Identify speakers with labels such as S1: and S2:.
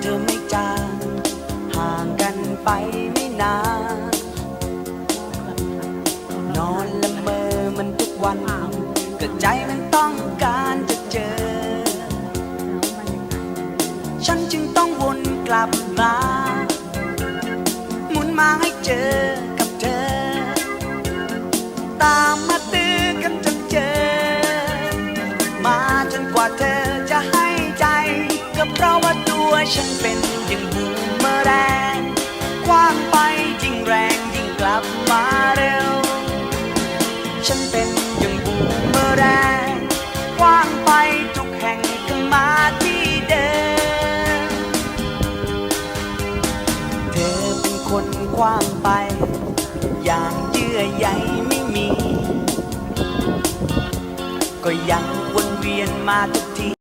S1: เธอไม่จางห่างกันไปไม่นาน นอนละเมอมันทุกวันก็ใจมันต้องการจะเจอ ฉันจึงต้องวนกลับมา หมุนมาให้เจอ ก็เพราะว่าตัวฉันเป็นย่างบูมเมอแรงคว้างไปยิ่งแรงยิ่งกลับมาเร็ว ฉันเป็นย่างบูมเมอแรงคว้างไปทุกแห่งก็มาที่เดิม เธอเป็นคนคว้างไป อย่างเยื่อใยไม่มี ก็ยังวนเวียนมาทุกที